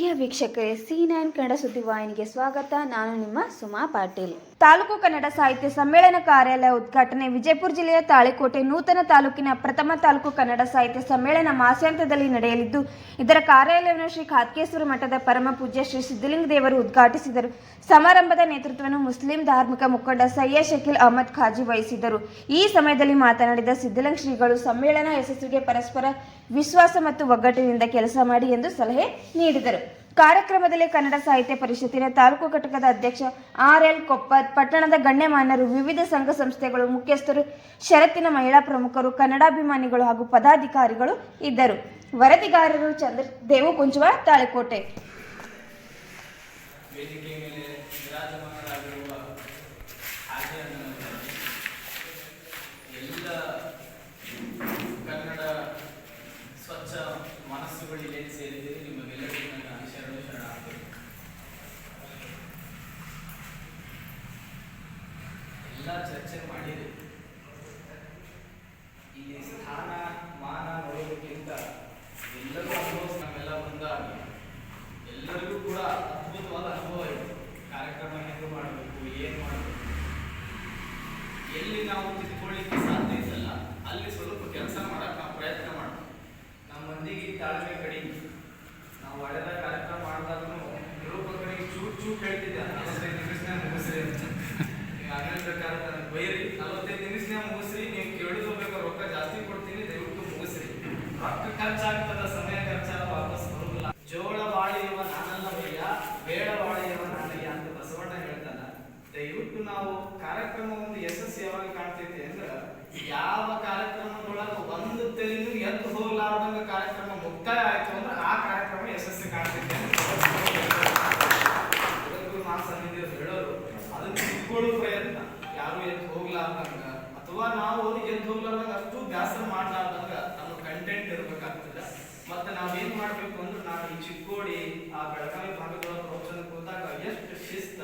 ಪ್ರಿಯ ವೀಕ್ಷಕರೇ C nine Kannada ಸುದ್ದಿವಾಹಿನಿಗೆ ಸ್ವಾಗತ. ನಾನು ನಿಮ್ಮ ಸುಮಾ ಪಾಟೀಲ್. ತಾಲೂಕು ಕನ್ನಡ ಸಾಹಿತ್ಯ ಸಮ್ಮೇಳನ ಕಾರ್ಯಾಲಯ ಉದ್ಘಾಟನೆ. ವಿಜಯಪುರ ಜಿಲ್ಲೆಯ ತಾಳಿಕೋಟೆ ನೂತನ ತಾಲೂಕಿನ ಪ್ರಥಮ ತಾಲೂಕು ಕನ್ನಡ ಸಾಹಿತ್ಯ ಸಮ್ಮೇಳನ ಮಾಸಾಂತ್ಯದಲ್ಲಿ ನಡೆಯಲಿದ್ದು, ಇದರ ಕಾರ್ಯಾಲಯವನ್ನು ಶ್ರೀ ಖಾತ್ಕೇಶ್ವರ ಮಠದ ಪರಮ ಪೂಜ್ಯ ಶ್ರೀ ಸಿದ್ದಲಿಂಗ ದೇವರು ಉದ್ಘಾಟಿಸಿದರು. ಸಮಾರಂಭದ ನೇತೃತ್ವವನ್ನು ಮುಸ್ಲಿಂ ಧಾರ್ಮಿಕ ಮುಖಂಡ ಸಯ್ಯದ್ ಶಕೀಲ್ ಅಹಮದ್ ಖಾಜಿ ವಹಿಸಿದರು. ಈ ಸಮಯದಲ್ಲಿ ಮಾತನಾಡಿದ ಸಿದ್ಧಲಿಂಗ ಶ್ರೀಗಳು, ಸಮ್ಮೇಳನ ಯಶಸ್ವಿಗೆ ಪರಸ್ಪರ ವಿಶ್ವಾಸ ಮತ್ತು ಒಗ್ಗಟ್ಟಿನಿಂದ ಕೆಲಸ ಮಾಡಿ ಎಂದು ಸಲಹೆ ನೀಡಿದರು. ಕಾರ್ಯಕ್ರಮದಲ್ಲಿ ಕನ್ನಡ ಸಾಹಿತ್ಯ ಪರಿಷತ್ತಿನ ತಾಲೂಕು ಘಟಕದ ಅಧ್ಯಕ್ಷ ಆರ್ ಎಲ್ ಕೊಪ್ಪತ್ ಪಟ್ಟಣದ ಗಣ್ಯಮಾನ್ಯರು, ವಿವಿಧ ಸಂಘ ಸಂಸ್ಥೆಗಳು ಮುಖ್ಯಸ್ಥರು ಷರತ್ತಿನ ಮಹಿಳಾ ಪ್ರಮುಖರು, ಕನ್ನಡಾಭಿಮಾನಿಗಳು ಹಾಗೂ ಪದಾಧಿಕಾರಿಗಳು ಇದ್ದರು. ವರದಿಗಾರರು ಚಂದ್ರ ದೇವು ಕುಂಚುವ ತಾಳಿಕೋಟೆ ಎಲ್ಲ ಚರ್ಚೆ ಮಾಡಿದೆ ಇಲ್ಲಿ ಸ್ಥಾನ, ಮಾನ ನೋಡೋದಕ್ಕಿಂತ ಎಲ್ಲರೂ ಅನುಭವಿಸಿ ನಾವೆಲ್ಲ ಬಂದಾಗ ಎಲ್ಲರಿಗೂ ಕೂಡ ಅದ್ಭುತವಾದ ಅನುಭವ ಇದೆ. ಕಾರ್ಯಕ್ರಮ ಹೆಂಗೆ ಮಾಡಬೇಕು, ಏನು ಮಾಡಬೇಕು? ಎಲ್ಲಿ ನಾವು ತಿದ್ಕೊಳ್ಳಿಕ್ಕೆ ಸಾಧ್ಯ ಇದ್ದಲ್ಲ, ಅಲ್ಲಿ ಸ್ವಲ್ಪ ಕೆಲಸ ಮಾಡಕ್ಕೆ ನಾವು ಪ್ರಯತ್ನ ಮಾಡಬೇಕು. ನಮ್ಮ ಮಂದಿಗೆ ತಾಳ್ಮೆ ಕಡಿಮೆ. ನಾವು ಒಳ್ಳೆದ ಕಾರ್ಯಕ್ರಮ ಮಾಡಿದಾಗೂ ನಿರೂಪಕರಿಗೆ ಚೂಟ್ ಚೂಟ್ ಹೇಳ್ತಿದ್ದೆ ನಲವತ್ತೈದು ನಿಮಿಷನೇ ಮುಗಿಸ್ರಿ ಅಂತ ಆಗಿನ ಪ್ರಕಾರ ನನಗೆ ಬೈರಿ ನಲವತ್ತೈದು ನಿಮಿಷನೇ ಮುಗಿಸ್ರಿ, ನೀವು ಕೇಳಿದ್ರು ರೊಕ್ಕ ಜಾಸ್ತಿ ಕೊಡ್ತೀನಿ, ದಯವಿಟ್ಟು ಮುಗಿಸ್ರಿ. ರೊಕ್ಕ ಖರ್ಚಾಗ್ತದ, ಸಮಯ ಖರ್ಚಾಗ ವಾಪಸ್ ಬರೋದಿಲ್ಲ. ಜೋಳ ಬಾಳಿರುವ ನಾನಲ್ಲ ಬೇಡ ಬಾಳಿರುವ ನಾನಯ್ಯ ಅಂತ ಬಸವಣ್ಣ ಹೇಳ್ತಾನ. ದಯವಿಟ್ಟು ನಾವು ಕಾರ್ಯಕ್ರಮ ಒಂದು ಯಶಸ್ಸು ಯಾವಾಗ ಕಾಣ್ತೈತಿ ಅಂದ್ರ, ಯಾವ ಕಾರ್ಯಕ್ರಮದೊಳಗ ಒಂದು ತೆಲಿನೂ ಎದ್ದು ಹೋಗ್ಲಾರ್ದಂಗ ಕಾರ್ಯಕ್ರಮ ಮುಕ್ತಾಯ ಆಯ್ತು ಅಂದ್ರೆ ಆ ಕಾರ್ಯಕ್ರಮ ಯಶಸ್ಸು ಕಾಣ್ತೈತಿ ಅಂತ ಜಗದ್ಗುರು ಮಹಾ ಸನ್ನಿಧಿಯವರು ಹೇಳೋರು ಅದನ್ನ ತಿಳ್ಕೊಳ್ಳೋ ಪ್ರಯತ್ನ ಯಾರು ಹೋಗ್ಲಾರ್ದಂಗ ಅಥವಾ ನಾವು ಎದ್ದು ಹೋಗ್ಲಾರ್ದಂಗ ಅಷ್ಟು ಬ್ಯಾಸರ ಮಾಡ್ಲಾರ್ದಂಗ ನಮ್ಮ ಕಂಟೆಂಟ್ ಇರ್ಬೇಕಾಗ್ತದೆ. ಮತ್ತೆ ನಾವೇನ್ ಮಾಡ್ಬೇಕು ಅಂದ್ರೆ ನಾವು ಈ ಚಿಕ್ಕೋಡಿ, ಆ ಬೆಳಗಾವಿ ಭಾಗಗಳ ಪ್ರವಚನಕ್ಕೆ ಹೋದಾಗ ಎಷ್ಟು ಶಿಸ್ತ,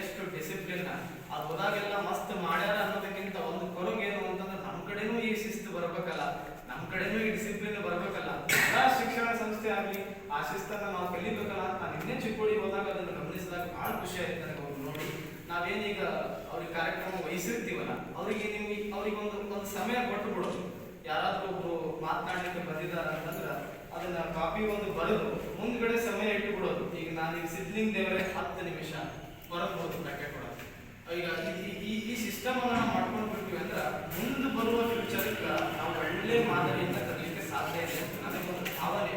ಎಷ್ಟು ಡಿಸಿಪ್ಲಿನ್ ಅದು ಹೋದಾಗೆಲ್ಲ ಮಸ್ತ್ ಮಾಡ್ಯಾರ ಅನ್ನೋದಕ್ಕಿಂತ ಒಂದು ಕೊರಗು ಏನು ಅಂತಂದ್ರೆ ನಮ್ಮ ಕಡೆನೂ ಈ ಶಿಸ್ತು ಬರ್ಬೇಕಲ್ಲ. ನಮ್ಮ ಕಡೆನೂ ಈ ಡಿಸಿಪ್ಲಿನ್ ಬರ್ಬೇಕಲ್ಲ. ಶಿಕ್ಷಣ ಸಂಸ್ಥೆ ಆಗ್ಲಿ, ಆ ಶಿಸ್ತನ್ನ ನಾವು ಕಲಿಬೇಕಲ್ಲ ನಾನು ಇನ್ನೇ ಚಿಕ್ಕೋಡಿ ಹೋದಾಗ ಅದನ್ನು ಗಮನಿಸಿದಾಗ ಬಹಳ ಖುಷಿ ಆಯ್ತು ನನಗೆ ಒಂದು ನೋಡಿ. ನಾವೇನೀಗ ಅವ್ರಿಗೆ ಕಾರ್ಯಕ್ರಮ ವಹಿಸಿರ್ತೀವಲ್ಲ, ಅವ್ರಿಗೆ ನಿಮ್ಗೆ ಅವ್ರಿಗೆ ಒಂದು ಒಂದು ಸಮಯ ಕೊಟ್ಟು ಬಿಡೋದು ಯಾರಾದ್ರೂ ಒಬ್ರು ಮಾತನಾಡಲಿಕ್ಕೆ ಬಂದಿದ್ದಾರೆ ಅಂತಂದ್ರೆ ಅದನ್ನ ಕಾಪಿ ಒಂದು ಬರೆದು ಮುಂದ್ಗಡೆ ಸಮಯ ಇಟ್ಟು ಬಿಡೋದು ಈಗ ನಾನು ಈಗ ಸಿದ್ಲಿಂಗ್ ದೇವರೇ ಹತ್ತು ನಿಮಿಷ ಬರಬಹುದು ಪ್ಯಾಕೆಟ್ ಕೊಡೋದು. ಈಗ ಈ- ಈ ಸಿಸ್ಟಮ್ ಅನ್ನ ನಾವು ಮಾಡ್ಕೊಂಡು ಬಿಡ್ತೀವಿ ಅಂದ್ರೆ ಮುಂದೆ ಬರುವ ಫ್ಯೂಚರ್ಗೆ ನಾವು ಒಳ್ಳೆ ಮಾದರಿಯಿಂದ ತರಲಿಕ್ಕೆ ಸಾಧ್ಯ ಇದೆ ಅಂತ ಒಂದು ಭಾವನೆ.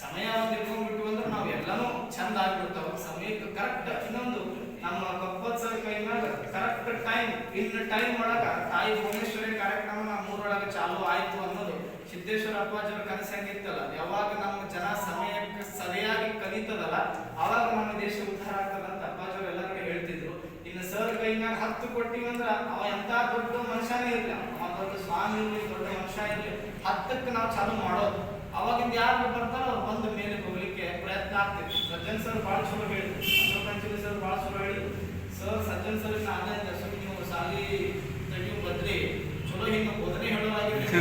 ಸಮಯ ಇಟ್ಕೊಂಡ್ಬಿಟ್ಟು ಅಂದ್ರೆ ನಾವು ಎಲ್ಲನೂ ಚಂದ ಆಗ್ಬಿಡ್ತಾವ. ಸಮಯಕ್ಕೆ ಕರೆಕ್ಟ್ ಇನ್ನೊಂದು ನಮ್ಮ ಕಪ್ಪತ್ ಸರ್ ಕೈ ಮ್ಯಾಗ ಕರೆಕ್ಟ್ ಟೈಮ್ ಇನ್ ಟೈಮ್ ಒಳಗೆ ತಾಯಿ ಭುವನೇಶ್ವರಿ ಕಾರ್ಯಕ್ರಮ ನಮ್ಮ ಮೂರೊಳಗ ಚಾಲು ಆಯ್ತು ಅನ್ನೋದು ಸಿದ್ದೇಶ್ವರ ಅಪ್ಪಾಜಿಯವ್ರ ಕನಸು ಹೆಂಗಿತ್ತಲ್ಲ ಯಾವಾಗ ನಮ್ಮ ಜನ ಸಮಯಕ್ಕೆ ಸರಿಯಾಗಿ ಕಲಿತದಲ್ಲ, ಅವಾಗ ನಮ್ಮ ದೇಶ ಉದ್ಧಾರ ಆಗ್ತದಂತ ಅಪ್ಪಾಜಿಯವ್ರು ಎಲ್ಲ ಕಡೆ ಹೇಳ್ತಿದ್ರು. ಇನ್ನು ಸರ್ ಕೈನಾಗ ಹತ್ತು ಅಂದ್ರೆ ಅವ ಎಂತ ದೊಡ್ಡ ಮನುಷ್ಯನೇ ಇಲ್ಲ. ಅವ ದೊಡ್ಡ ಸ್ವಾಮಿ ಇರಲಿ, ದೊಡ್ಡ ಮನುಷ್ಯ ಇರಲಿ, ಹತ್ತಕ್ಕೆ ನಾವು ಚಾಲು ಮಾಡೋದು. ಅವಾಗಿಂದ ಯಾರು ಬರ್ತಾರೋ ಬಂದ ಮೇಲೆ ಹೋಗ್ಲಿಕ್ಕೆ ಪ್ರಯತ್ನ ಆಗ್ತಿತ್ತು. ಸಜ್ಜನ್ ಸರ್ ಭಾಳ ಚಲೋ ಹೇಳಿದ್ರು. ಸರ್ ಭಾಳ ಚಲೋ ಹೇಳಿದ್ರು. ಸರ್ ಸಜ್ಜನ್ ಸರ್ ನಾನೇ ದರ್ಶನ ನೀವು ಸಾಲಿ ತಡಿ ಬದ್ರಿ. ಚಲೋ ಹಿಂಗ ಬೋಧನೆ ಹೇಳೋದಾಗಿ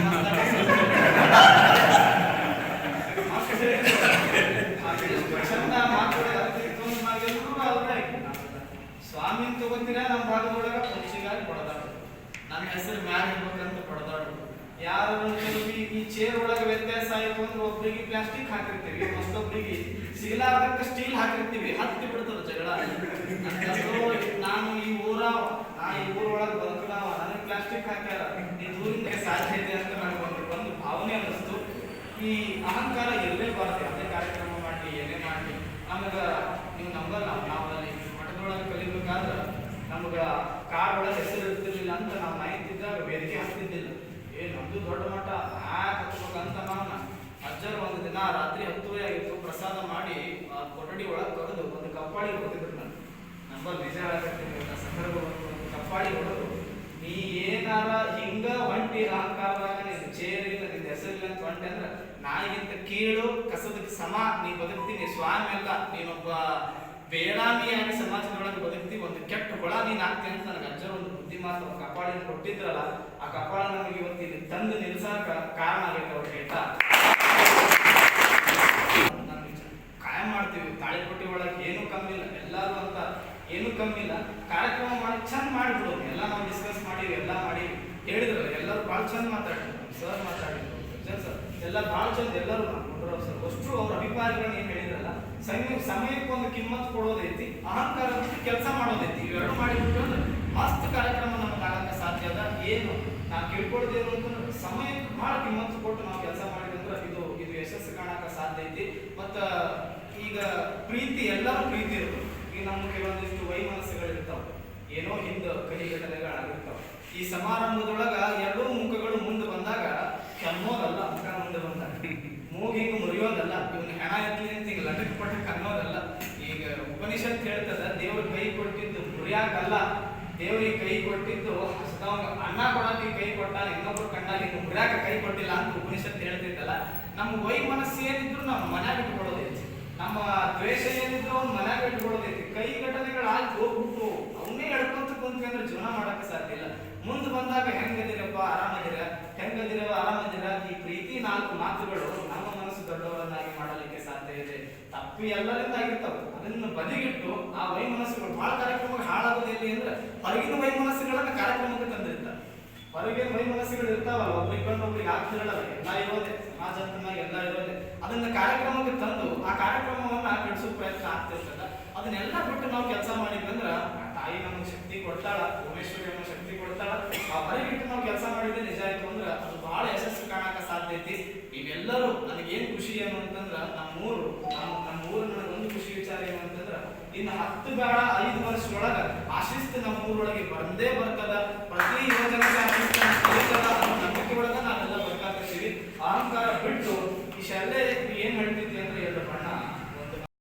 ಸ್ವಾಮಿ ತಗೋತೀರಾ? ನಮ್ಮ ಭಾಗದೊಳಗ ಪಕ್ಷಿಗಾಗಿ ಬಡದಾಡು ನನ್ನ ಹೆಸರು ಮ್ಯಾಲ ಇರ್ಬೇಕಂತ ಬಡದಾಡು ಯಾರು ಒಂದು ಈ- ಚೇರ್ ಒಳಗೆ ವ್ಯತ್ಯಾಸ ಆಯ್ತು ಅಂದ್ರೆ ಒಬ್ಬರಿಗೆ ಪ್ಲಾಸ್ಟಿಕ್ ಹಾಕಿರ್ತೀವಿ ಮತ್ತೊಬ್ಬರಿಗೆ ಸಿಗಲಾರ್ದಕ್ಕೆ ಸ್ಟೀಲ್ ಹಾಕಿರ್ತೀವಿ, ಹತ್ತಿ ಬಿಡ್ತದ ಜಗಳ. ನಾನು ಈ ಊರ ನಾ ಈ ಊರೊಳಗೆ ಬದುಕಲಾವ ನನಗೆ ಪ್ಲಾಸ್ಟಿಕ್ ಹಾಕ್ಯಾರ, ಈ ಊರಿಂದ ಸಾಧ್ಯ ಇದೆ ಅಂತ ನನಗೆ ಒಂದು ಒಂದು ಭಾವನೆ ಅನ್ನಿಸ್ತು. ಈ ಅಹಂಕಾರ ಇರಲೇಬಾರ್ದು ಯಾವುದೇ ಕಾರ್ಯಕ್ರಮ ಮಾಡಲಿ, ಏನೇ ಮಾಡಲಿ, ನಮಗೆ ನೀವು ನಂಬಲ್ಲ ನಾವು ಅಲ್ಲಿ ಮಠದೊಳಗೆ ಕಲಿಬೇಕಾದ್ರೆ ನಮ್ಗೆ ಕಾರ್ ಒಳಗೆ ಹೆಸರು ಇರ್ತಿರ್ಲಿಲ್ಲ ಅಂತ ನಾವು ಹತ್ತಿದ್ದಿಲ್ಲ ನಮ್ದು ದೊಡ್ಡ ಮಠ ಯಾಕೆ ಹತ್ಬೇಕಂತ ಅಜ್ಜರ್ ಒಂದು ದಿನ ರಾತ್ರಿ ಹತ್ತುವೆ ಆಗಿತ್ತು, ಪ್ರಸಾದ ಮಾಡಿ ಆ ಕೊಠಡಿ ಒಳಗೆ ಕರೆದು ಒಂದು ಕಪ್ಪಾಳಿ ಹೊಡೆದಿದ್ರು ನಾನು ನಮ್ಮ ನಿಜ ಸಂದರ್ಭ ಒಂದು ಕಪ್ಪಾಳಿ ಹೊಡೆದು, ನೀ ಏನಾರ ಹಿಂಗ ಒಂಟಿ ಅಹಂಕಾರದಾಗ ನಿನ್ ಚೇರಿಲ್ಲ ಇಲ್ಲ ನಿನ್ ಹೆಸರಿಲ್ಲ ಅಂತ ಹೊಂಟೆ ಅಂದ್ರೆ ನಾಯಿಗಿಂತ ಕೀಳು, ಕಸದಕ್ಕೆ ಸಮ, ನೀ ಬದುಕ್ತೀನಿ, ಸ್ವಾಮಿ ಅಲ್ಲ, ನೀನೊಬ್ಬ ಬೇಡಾಮಿಯಾಗಿ ಸಮಾಜದೊಳಗೆ ಬದುಕ್ತಿ, ಒಂದು ಕೆಟ್ಟ ಹೊಳ ನೀನ್ ಆಗ್ತೀನಿ ಅಂತ ನನಗೆ ಅಜ್ಜರ ಮಾತು ಕಪಾಳಿನ ಕೊಟ್ಟಿದ್ರಲ್ಲ, ಆ ಕಪಾಳ ನಮಗೆ ಇವತ್ತಿನ ತಂದು ನಿಲ್ಸಕ ಕಾರಣ ಆಗೈತೆ ಅವ್ರು ಹೇಳ್ತಾ. ಕಾಯಂ ಮಾಡ್ತೀವಿ. ತಾಳಿಕೊಟ್ಟಿ ಒಳಗೆ ಏನು ಕಮ್ಮಿ ಇಲ್ಲ. ಎಲ್ಲರೂ ಅಂತ ಏನು ಕಮ್ಮಿ ಇಲ್ಲ. ಕಾರ್ಯಕ್ರಮ ಮಾಡಿ ಚಂದ ಮಾಡಿದ್ರು. ಎಲ್ಲ ನಾವು ಡಿಸ್ಕಸ್ ಮಾಡಿ ಎಲ್ಲ ಮಾಡಿ ಹೇಳಿದ್ರು. ಎಲ್ಲರೂ ಭಾಳ ಚಂದ ಮಾತಾಡಿದ್ರು. ಸರ್ ಮಾತಾಡಿದ್ರು. ಸರ್ ಎಲ್ಲ ಭಾಳ ಚಂದ. ಎಲ್ಲರೂ ಸರ್ ಅಷ್ಟು ಅವ್ರ ಅಭಿಪ್ರಾಯಗಳನ್ನ ಏನು ಹೇಳಿದ್ರಲ್ಲ ಸಮಯ ಸಮಯಕ್ಕೆ ಒಂದು ಕಿಮ್ಮತ್ ಕೊಡೋದೈತಿ ಅಹಂಕಾರ ಕೆಲಸ ಮಾಡೋದೈತಿ. ಇವೆರಡು ಮಾಡಿಬಿಟ್ಟು ಮಸ್ತ್ ಕಾರ್ಯಕ್ರಮ ನಮ್ಗೆ ಆಗಕ್ಕೆ ಸಾಧ್ಯ ಅದ. ಏನು? ನಾವು ಕೇಳ್ಕೊಳ್ದೇ ಅಂತಂದ್ರೆ ಸಮಯಕ್ಕೆ ಭಾಳ ಕಿಮ್ಮತ್ತು ಕೊಟ್ಟು ನಾವು ಕೆಲಸ ಮಾಡಿದ್ರೆ ಇದು ಇದು ಯಶಸ್ಸು ಕಾಣಕ ಸಾಧ್ಯ ಐತಿ. ಮತ್ತು ಈಗ ಪ್ರೀತಿ, ಎಲ್ಲರೂ ಪ್ರೀತಿ ಇರೋದು ಈಗ ನಮ್ಮ ಕೆಲವೊಂದಿಷ್ಟು ವೈಮನಸ್ಸುಗಳಿರ್ತಾವೆ. ಏನೋ ಹಿಂದೆ ಕಹಿ ಈ ಸಮಾರಂಭದೊಳಗ ಎರಡೂ ಮುಖಗಳು ಮುಂದೆ ಬಂದಾಗ, ಕೆಮ್ಮೋದಲ್ಲ ಮುಖ ಮುಂದೆ ಬಂದಾಗ ಮೂಗ್ ಹಿಂಗ ಇವನು ಹೆಣ ಅಂತ ಈಗ ಲಟಕ್ ಪಟಕ್ ಅನ್ನೋದಲ್ಲ ಈಗ ಉಪನಿಷತ್ ಹೇಳ್ತದ ದೇವ್ರ ಕೈ ಕೊಟ್ಟಿದ್ದು ಮುರಿಯಾಕಲ್ಲ ದೇವ್ರಿಗೆ ಕೈ ಕೊಟ್ಟಿದ್ದು ಹಸ್ದವಂಗ ಅನ್ನ ಕೊಡಕ್ಕೆ ಕೈ ಕೊಟ್ಟ ಇನ್ನೊಬ್ರು ಕಣ್ಣಾಗ ಇನ್ನು ಮುರಿಯಾಕ ಕೈ ಕೊಟ್ಟಿಲ್ಲ ಅಂತ ಉಪನಿಷತ್ ಹೇಳ್ತಿದ್ದಲ್ಲ ನಮ್ಮ ವೈ ಮನಸ್ಸು ಏನಿದ್ರು ನಮ್ಮ ಮನ್ಯಾಗ ಇಟ್ಕೊಳ್ಳೋದೈತಿ ನಮ್ಮ ದ್ವೇಷ ಏನಿದ್ರು ಅವ್ನ ಮನ್ಯಾಗ ಇಟ್ಕೊಳ್ಳೋದೈತಿ ಕೈ ಘಟನೆಗಳಾಗಿ ಹೋಗ್ಬಿಟ್ಟು ಅವನ್ನೇ ಎಳ್ಕೊಂತ ಕುಂತ ಅಂದ್ರೆ ಜೀವನ ಮಾಡಕ್ಕೆ ಸಾಧ್ಯ ಇಲ್ಲ. ಮುಂದೆ ಬಂದಾಗ ಹೆಂಗದಿರಪ್ಪ ಆರಾಮದಿರ ಹೆಂಗದಿರವ ಆರಾಮದಿರ ಈ ಪ್ರೀತಿ ನಾಲ್ಕು ಮಾತುಗಳು ನಮ್ಮ ಮನಸ್ಸು ದೊಡ್ಡವರನ್ನಾಗಿ ಮಾಡಲಿಕ್ಕೆ ಸಾಧ್ಯ ಇದೆ ಎಲ್ಲರಿಂದ ಆಗಿರ್ತಾವ. ಅದನ್ನ ಬದಿಗಿಟ್ಟು ಆ ವೈಮನಸ್ಸುಗಳು ಬಹಳ ಕಾರ್ಯಕ್ರಮಗಳು ಹಾಳಾಗೋದು ಎಲ್ಲಿ ಅಂದ್ರೆ ಹೊರಗಿನ ವೈಮನಸ್ಸುಗಳನ್ನ ಕಾರ್ಯಕ್ರಮಕ್ಕೆ ತಂದಿರ್ತಾರೆ. ಹೊರಗೆ ವೈಮನಸ್ಸುಗಳು ಇರ್ತಾವಲ್ಲ, ಒಬ್ರಿಗೆ ಕಂಡು ಒಬ್ರಿಗೆ ಆಗ್ತಿರಲ್ಲ ಎಲ್ಲ ಇರೋದೆ ಸಮಾಜ ಎಲ್ಲ ಇರೋದೆ. ಅದನ್ನ ಕಾರ್ಯಕ್ರಮಕ್ಕೆ ತಂದು ಆ ಕಾರ್ಯಕ್ರಮವನ್ನ ಕಡಿಸೋ ಪ್ರಯತ್ನ ಆಗ್ತಿರ್ತದ. ಅದನ್ನೆಲ್ಲ ಬಿಟ್ಟು ನಾವು ಕೆಲಸ ಮಾಡಿದ್ವಿ ಅಂದ್ರ ಹತ್ತು ಬೇಡ, ಐದು ವರ್ಷದೊಳಗ ನಮ್ಮ ಊರೊಳಗೆ ಬಂದೇ ಬರ್ತದ. ಪ್ರತಿ ಯೋಜನೆ ನಂಬಿಕೆ ಒಳಗ ನಾವೆಲ್ಲ ಬರ್ಕಾಗ್ತೀವಿ ಅಹಂಕಾರ ಬಿಟ್ಟು ಈ ಶಾಲೆ